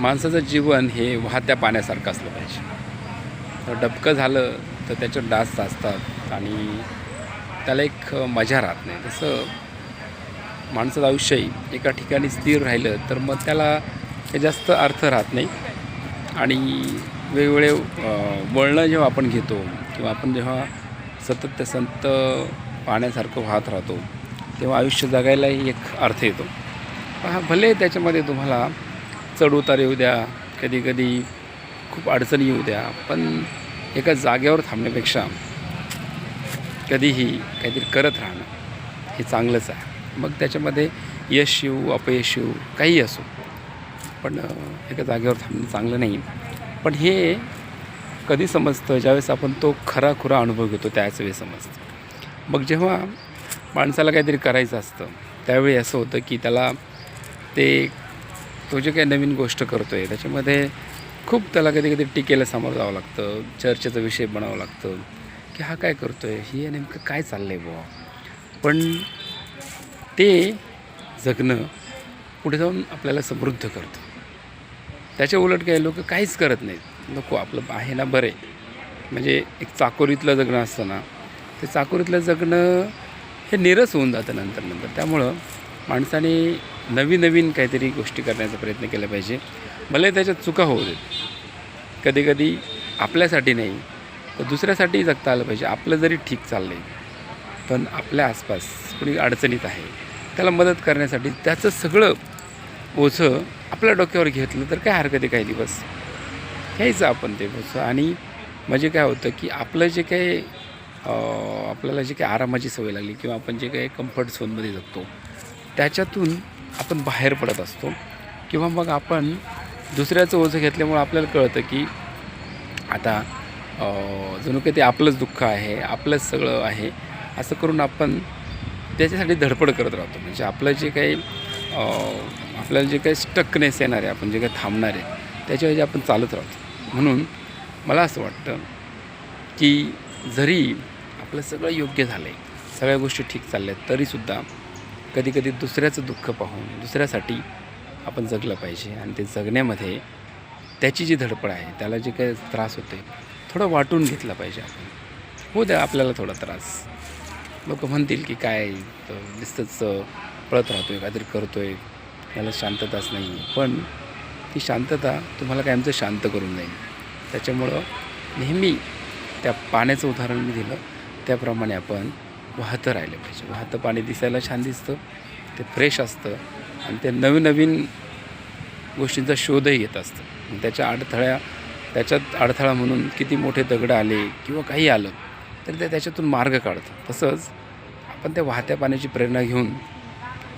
माणसाचं जीवन हे वाहत्या पाण्यासारखं असलं पाहिजे. तर डबकं झालं तर त्याच्यावर डास साचतात आणि त्याला एक मजा राहत नाही. तसं माणसाचं आयुष्यही एका ठिकाणी स्थिर राहिलं तर मग त्याला हे जास्त अर्थ राहत नाही. आणि वेगवेगळे वळणं जेव्हा आपण घेतो किंवा आपण जेव्हा सतत ते संत पाण्यासारखं वाहत राहतो तेव्हा आयुष्य जगायलाही एक अर्थ येतो. हा भले त्याच्यामध्ये तुम्हाला चढउतार येऊ द्या कधी कधी खूप अडचणी येऊ द्या पण एका जागेवर थांबण्यापेक्षा कधीही काहीतरी करत राहणं हे चांगलंच आहे. मग त्याच्यामध्ये यश येऊ अपयश येऊ काही असो पण एका जागेवर थांबणं चांगलं नाही. पण हे कधी समजतं? ज्यावेळेस आपण तो खरा खुरा अनुभव घेतो त्याच वेळी समजतं. मग जेव्हा माणसाला काहीतरी करायचं असतं त्यावेळी असं होतं की त्याला ते तो जे काही नवीन गोष्ट करतो आहे त्याच्यामध्ये खूप त्याला कधी कधी टीकेला सामोरं जावं लागतं चर्चेचा विषय बनावं लागतं की हा काय करतो आहे हे नेमकं काय चाललं आहे बुवा? पण ते जगणं पुढे जाऊन आपल्याला समृद्ध करतं. त्याच्या उलट काही लोक काहीच करत नाहीत. नको आपलं आहे ना बरं म्हणजे एक चाकोरीतलं जगणं असतं ना ते चाकोरीतलं जगणं हे निरस होऊन जातं नंतर नंतर त्यामुळं माणसाने नवीन नवीन काहीतरी गोष्टी करण्याचा प्रयत्न केला पाहिजे. भले त्याच्यात चुका होऊ देत. कधीकधी आपल्यासाठी नाही तर दुसऱ्यासाठीही जगता आलं पाहिजे. आपलं जरी ठीक चाललं आहे पण आपल्या आसपास कोणी अडचणीत आहे त्याला मदत करण्यासाठी त्याचं सगळं ओझं आपल्या डोक्यावर घेतलं तर काय हरकत आहे काही दिवस? घ्यायचं आपण ते ओझं. आणि म्हणजे काय होतं की आपलं जे काही आपल्याला जे काही आरामाची सवय लागली किंवा आपण जे काही कम्फर्ट झोनमध्ये जगतो त्याच्यातून आपण बाहेर पडत असतो किंवा मग आपण दुसऱ्याचं ओझं घेतल्यामुळं आपल्याला कळतं की आता जणू काही ते आपलंच दुःख आहे आपलंच सगळं आहे असं करून आपण त्याच्यासाठी धडपड करत राहतो. म्हणजे आपलं जे काही आपल्याला जे काही स्टकनेस येणार आहे आपण जे काही थांबणार आहे त्याच्याऐवजी आपण चालत राहतो. म्हणून मला असं वाटतं की जरी आपलं सगळं योग्य झालं आहे सगळ्या गोष्टी ठीक चालल्या आहेत तरीसुद्धा कधी कधी दुसऱ्याचं दुःख पाहून दुसऱ्यासाठी आपण जगलं पाहिजे आणि ते जगण्यामध्ये त्याची जी धडपड आहे त्याला जे काही त्रास होते थोडं वाटून घेतलं पाहिजे आपण. हो द्या आपल्याला थोडा त्रास. लोक म्हणतील की काय नुसतंच पळत राहतो आहे काहीतरी करतो आहे याला शांतताच नाही आहे पण ती शांतता तुम्हाला कायमचं शांत करून जाईल त्याच्यामुळं नेहमी त्या पाण्याचं उदाहरण मी दिलं. त्याप्रमाणे आपण वाहतं राहिलं पाहिजे. वाहतं पाणी दिसायला छान दिसतं ते फ्रेश असतं आणि ते नवीन नवीन गोष्टींचा शोधही येत असतं. त्याच्या अडथळ्या त्याच्यात अडथळा म्हणून किती मोठे दगड आले किंवा काही आलं तर ते त्याच्यातून मार्ग काढतं. तसंच आपण त्या वाहत्या पाण्याची प्रेरणा घेऊन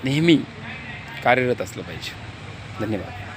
नेहमी कार्यरत असलं पाहिजे. धन्यवाद.